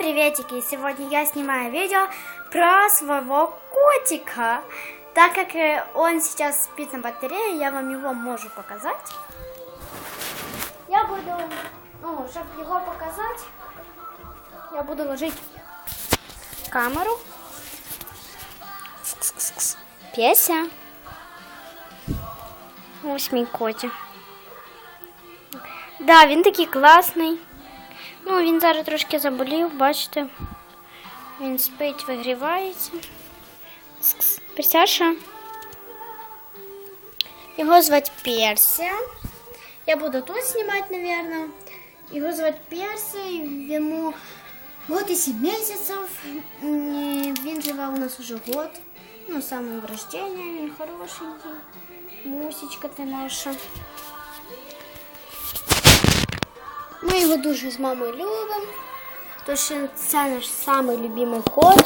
приветики! Сегодня я снимаю видео про своего котика. Так как э, он сейчас спит на батарее, я вам его могу показать. Я буду, ну, чтобы его показать, я буду ложить камеру. Песя. Ось котик. Да, він такий класний. Ну, він зараз трошки заболів, бачите. Він спить, вигрівається. Кс-кс. Персяша. Його звати Персія. Я буду тут знімати, мабуть. Його звати Персія, йому год і 7 місяців. М, Він живе у нас уже год. Ну, з самого рождения, він хорошенький. Мусечка ти наша. Ми його дуже з мамою любимо. Тому що це наш самий кот.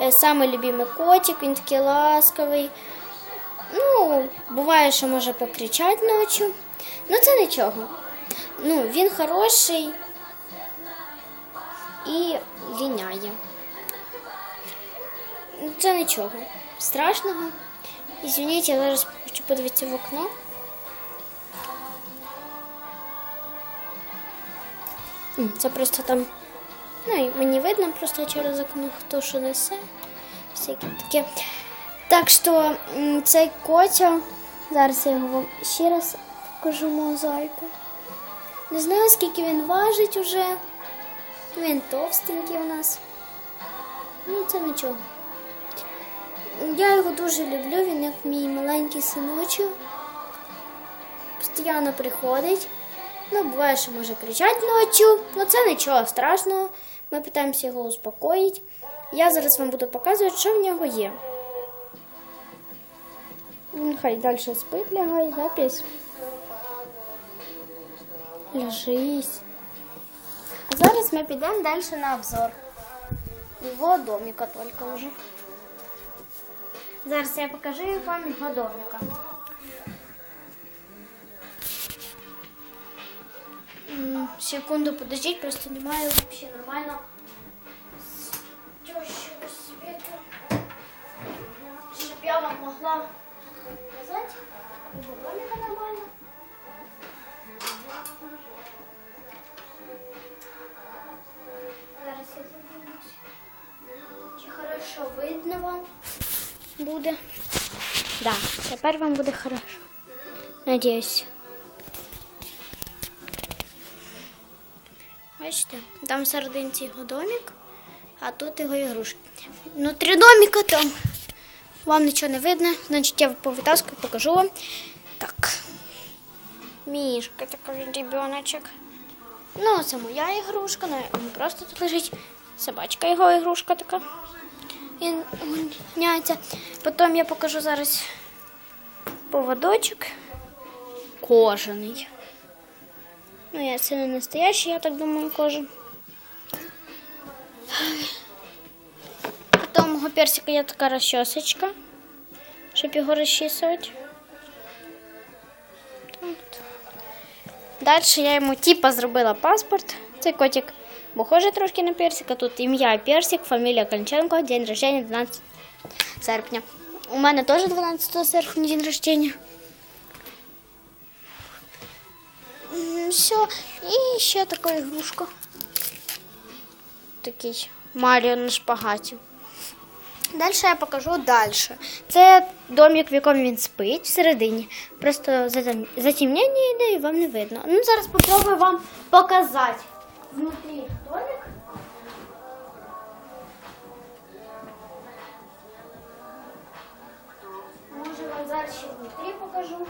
Е, Самий любимий котик, він такий ласковий. Ну, буває, що може покричати ночі. Ну, це нічого. Ну, він хороший і ліняє. Ну, Це нічого страшного. Извините, я зараз хочу подивитися в окно. Це просто там. Ну, і мені видно просто через окно, хто що несе. Всякі таке. Так що цей котя, зараз я його вам ще раз покажу мозаїку. Не знаю, скільки він важить уже. Він товстенький у нас. Ну, це нічого. Я його дуже люблю, він як мій маленький синочок. Постійно приходить. Ну, буває, що може кричати ночі, але це нічого страшного. Ми питаємося його успокоїти. Я зараз вам буду показувати, що в нього є. Він хай далі спить, лягає, да, пісь? Ляжись. Зараз ми підемо далі на обзор. Його домика тільки вже. Зараз я покажу вам його домика. Секунду, подождіть, просто немає вообще нормально. Щоб я вам могла показати. Його нормально. Хорошо видно вам буде? Да, тепер вам буде хорошо. Надіюсь. Бачите, там серединці його домик, а тут його ігрушки. Внутрі домика там вам нічого не видно, значить я повитаскую, покажу вам. Так. Мішка такий ребеночок. Ну, це моя ігрушка, ну, просто тут лежить. Собачка його ігрушка така. Він гняється. Потім я покажу зараз поводочок. Кожаний. Ну, я це не настоящий, я так думаю, кожен. Потім у персика є така розчосочка, щоб його розчісувати. Далі я йому типа зробила паспорт. Цей котик похожий трошки на персика. Тут ім'я Персик, фамілія Конченко, день рождения 12 серпня. У мене теж 12 серпня день рождения. Все. І ще така ігрушка. Такий Маріо на шпагаті. Далі я покажу далі. Це домик, в якому він спить всередині. Просто затем- затемнення йде і вам не видно. Ну, зараз спробую вам показати. Внутрі домик. Може вам зараз ще внутрі покажу.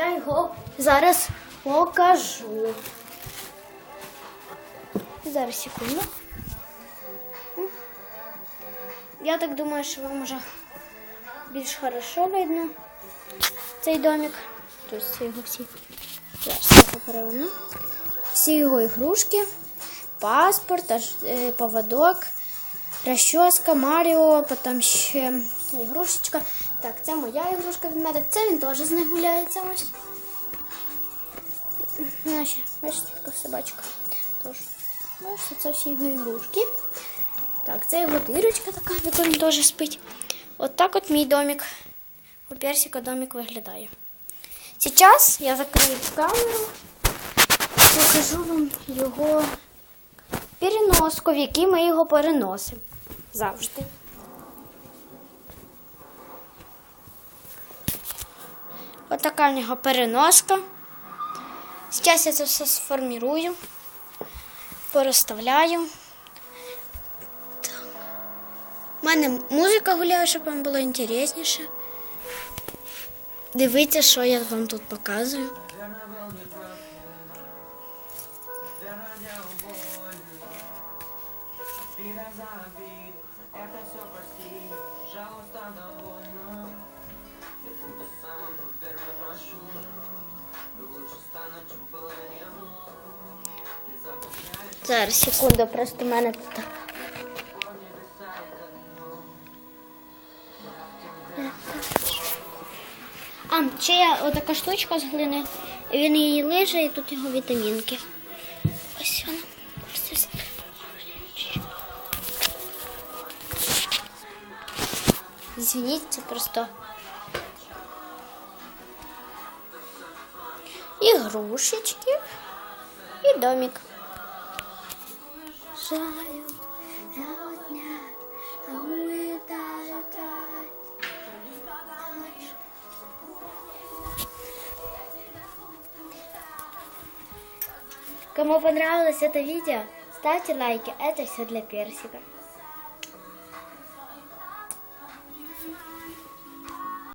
Я його зараз покажу. Зараз секунду. Я так думаю, що вам вже більш хорошо видно цей домик. Тобто це його всі. Я попереверну. Всі його ігрушки, паспорт, е, поводок, Розчоска, Маріо, потім ще ігрушечка. Так, це моя ігрушка від мене. Це він теж з них гуляється ось. Наші, бачите, така собачка. Тож, бачите, це всі його ігрушки. Так, це його дирочка така, в якій він теж спить. От так от мій домик. У персика домик виглядає. Сейчас я закрию камеру, покажу вам його переноску, в якій ми його переносимо. Завжди. Отака в нього переноска. Зараз я це все сформірую, порозставляю. Так. У мене музика гуляє, щоб вам було інтересніше. Дивіться, що я вам тут показую. Это все прости, пожалуйста, довольно. Зараз, секунду, просто в мене тут. А, ще є отака штучка з глини. Він її лиже і тут його вітамінки. Ось вона. Звініть, це просто. Ігрушечки і домик. Жалю, я одня, а улетаю так. Кому понравилось это видео, ставьте лайки. Это все для персика.